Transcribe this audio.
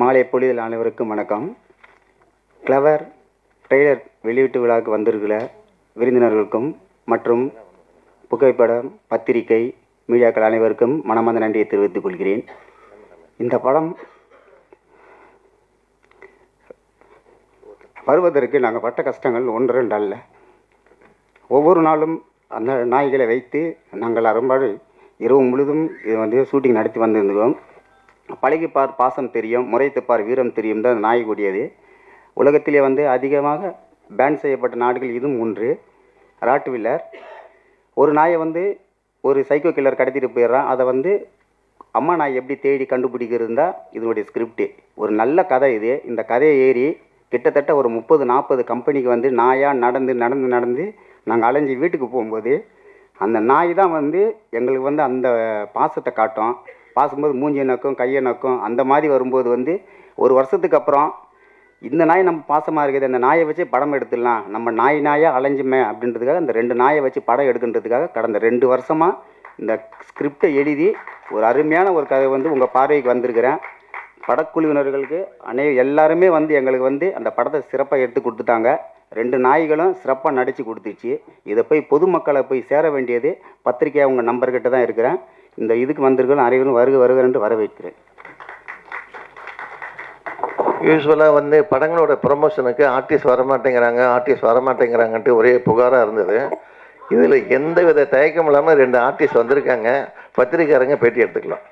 மாலை பொழுதில் அனைவருக்கும் வணக்கம். கிளவர் ட்ரெய்லர் வெளியீட்டு விழாவுக்கு வந்திருக்கிற விருந்தினர்களுக்கும் மற்றும் புகைப்படம் பத்திரிகை மீடியாக்கள் அனைவருக்கும் மனமார்ந்த நன்றியை தெரிவித்துக் கொள்கிறேன். இந்த படம் வருவதற்கு நாங்கள் பட்ட கஷ்டங்கள் ஒன்று ரெண்டு அல்ல. ஒவ்வொரு நாளும் அந்த நாய்களை வைத்து நாங்கள் அரும்பாடு இரவு முழுதும் இது வந்து ஷூட்டிங் நடத்தி வந்திருந்தோம். பழகிப்பார் பாசம் தெரியும் முறைத்துப்பார் வீரம் தெரியும் தான் அந்த கூடியது. உலகத்திலே வந்து அதிகமாக பேன் செய்யப்பட்ட நாடுகள் இதுவும் ஒன்று. ராட்வில்லர் ஒரு நாயை வந்து ஒரு சைக்கோ கில்லர் கடத்திட்டு போயிடுறான். அதை வந்து அம்மா நாய் எப்படி தேடி கண்டுபிடிக்கிறது தான் இதனுடைய ஸ்கிரிப்டு ஒரு நல்ல கதை இது. இந்த கதையை ஏறி கிட்டத்தட்ட ஒரு முப்பது நாற்பது கம்பெனிக்கு வந்து நாயாக நடந்து நடந்து நடந்து நாங்கள் அலைஞ்சு வீட்டுக்கு போகும்போது அந்த நாய் தான் வந்து எங்களுக்கு வந்து அந்த பாசத்தை காட்டும். பாசும்போது மூஞ்சியை நக்கும் கையை நக்கும் அந்த மாதிரி வரும்போது வந்து ஒரு வருஷத்துக்கு அப்புறம் இந்த நாய் நம்ம பாசமாக இருக்குது அந்த நாயை வச்சு படம் எடுத்துடலாம் நம்ம நாய் நாயாக அலைஞ்சுமே அப்படின்றதுக்காக இந்த ரெண்டு நாயை வச்சு படம் எடுக்கின்றதுக்காக கடந்த ரெண்டு வருஷமாக இந்த ஸ்கிரிப்டை எழுதி ஒரு அருமையான ஒரு கதை வந்து உங்கள் பார்வைக்கு வந்திருக்கிறேன். படக்குழுவினர்களுக்கு அனை எல்லாருமே வந்து எங்களுக்கு வந்து அந்த படத்தை சிறப்பாக எடுத்து கொடுத்துட்டாங்க. ரெண்டு நாய்களும் சிறப்பாக நடித்து கொடுத்துச்சு. இதை போய் பொதுமக்களை போய் சேர வேண்டியது பத்திரிக்கை அவங்க நம்பர்கிட்ட தான் இருக்கிறேன். இந்த இதுக்கு வந்திருக்கிறோம் அனைவரும் வருக வருகிறன்ட்டு வரவேற்கிறேன். யூஸ்வலாக வந்து படங்களோட ப்ரொமோஷனுக்கு ஆர்டிஸ்ட் வரமாட்டேங்கிறாங்க ஆர்டிஸ்ட் வரமாட்டேங்கிறாங்கன்ட்டு ஒரே புகாராக இருந்தது. இதில் எந்த வித தயக்கம் இல்லாமல் ரெண்டு ஆர்டிஸ்ட் வந்திருக்காங்க. பத்திரிக்காரங்க பேட்டி எடுத்துக்கலாம்.